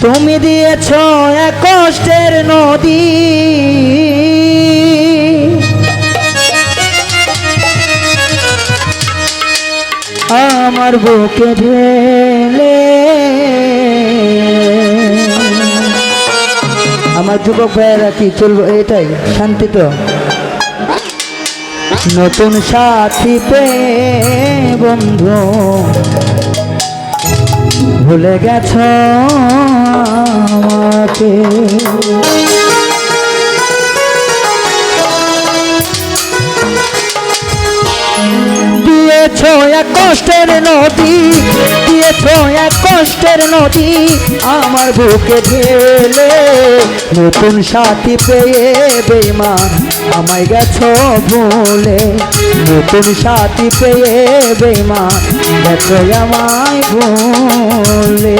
তুমি দিয়েছ এক কষ্টের নদী। আমার বুকে ঢেলে। আমার যুবক ভাইয়েরা, কি চলবো? এটাই, শান্তি তো। নতুন সাথী পে বন্ধু। ভুলে গেছ আমাকে। দিয়েছ এক কষ্টের নদী দিয়েছ এক কষ্টের নদী, আমার বুকে ঢেলে নতুন সাথী পেয়ে বেমান আমায় গেছ ভুলে। নতুন সাথী পেয়ে বেমান গেছ আমায় ভুলে।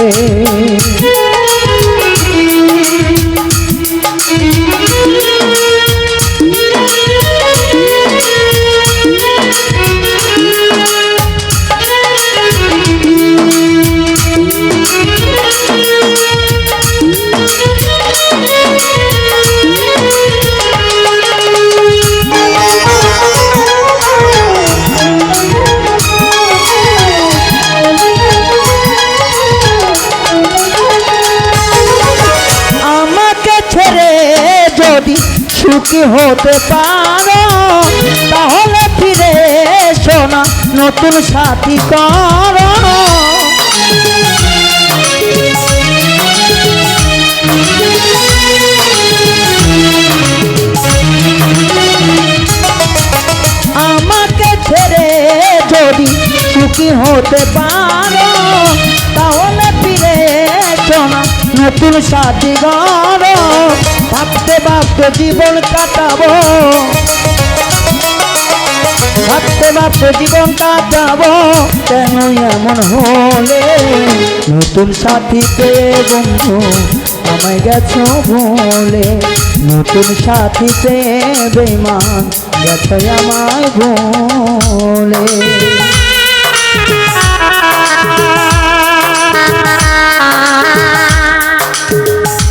সুখী হতে পারো, তাহলে ফিরে শোনা নতুন সাথী করো। আমাকে ছেড়ে যদি সুখী হতে পারো, তাহলে ফিরে শোনা নতুন সাথী গর ভাবতে ভাবতে জীবন কাটাবো। ভাবতে ভাবতে জীবন কাটাবো। কেন এমন হলে? নতুন সাথী পেয়ে বন্ধু আমায় গেছো ভোলে নতুন সাথী পেয়ে বেমান গেছো আমায় ভোলে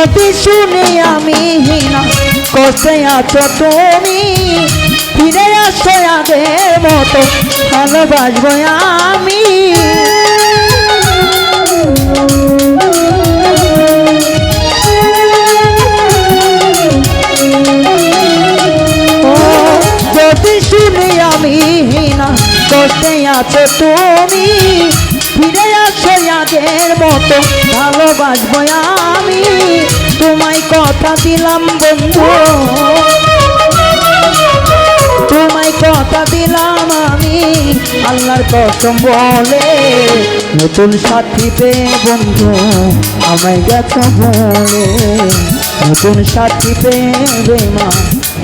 যদি শুনি আমি হিনা, কষ্টে আছো তুমি, ফিরে আসো আগের মতো, ভালোবাসবো আমি। যদি শুনি আমি হিনা, কষ্টে আছো তুমি ফিরে আসো আগের মতো, ভালোবাসবো আমি। তোমায় কথা দিলাম বন্ধু। তোমায় কথা দিলাম আমি। আল্লাহর কসম বলে নতুন সাথী পেয়ে বন্ধু, আমায় গেছো বলে। নতুন সাথী পেয়ে বেমা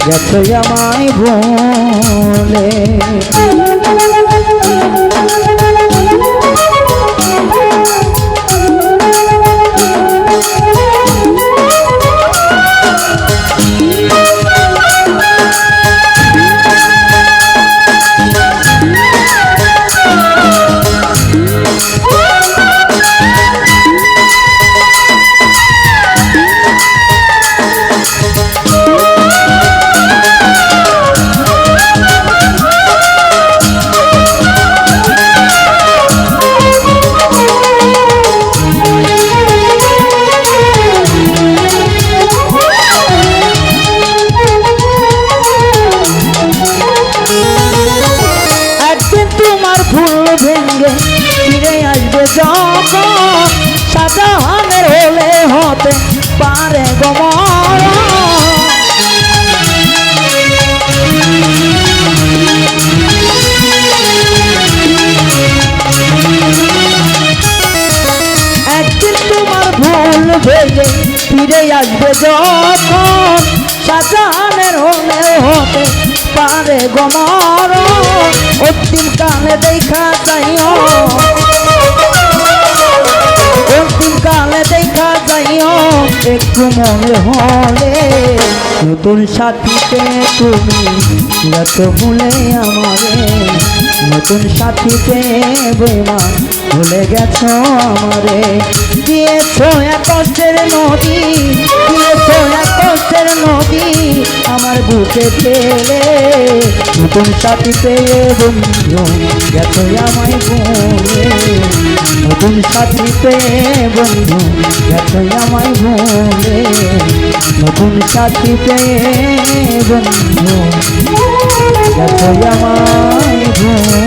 গেছো আমায় বলে। ভেঙ্গে ফিরে আসবে যখন সাজাহানের হলে হতে পারে গমর একদিন তোমার ভুল ভেঙে ফিরে আসবে যখন সাজানের হলে হতে পারে গমর অন্তিম কালে দেখা যাইও। অন্তিম কালে দেখা যাইও, একটু মনে হলে নতুন সাথীতে তুমি এত ভুলে আমারে। নতুন সাথীতে বেমান ভুলে গেছো আমারে। দিয়েছ এক কষ্টের নদী, দিয়েছ এক কষ্টের নদী আমার বুকে ফেলে। নতুন সাথী পেয়ে বন্ধু, গেছো আমায় ভুলে। নতুন সাথী পেয়ে বন্ধু, গেছো আমায় ভুলে। নতুন সাথী পেয়ে বন্ধু, গেছো আমায় ভুলে।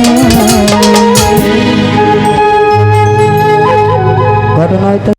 Kadang-kadang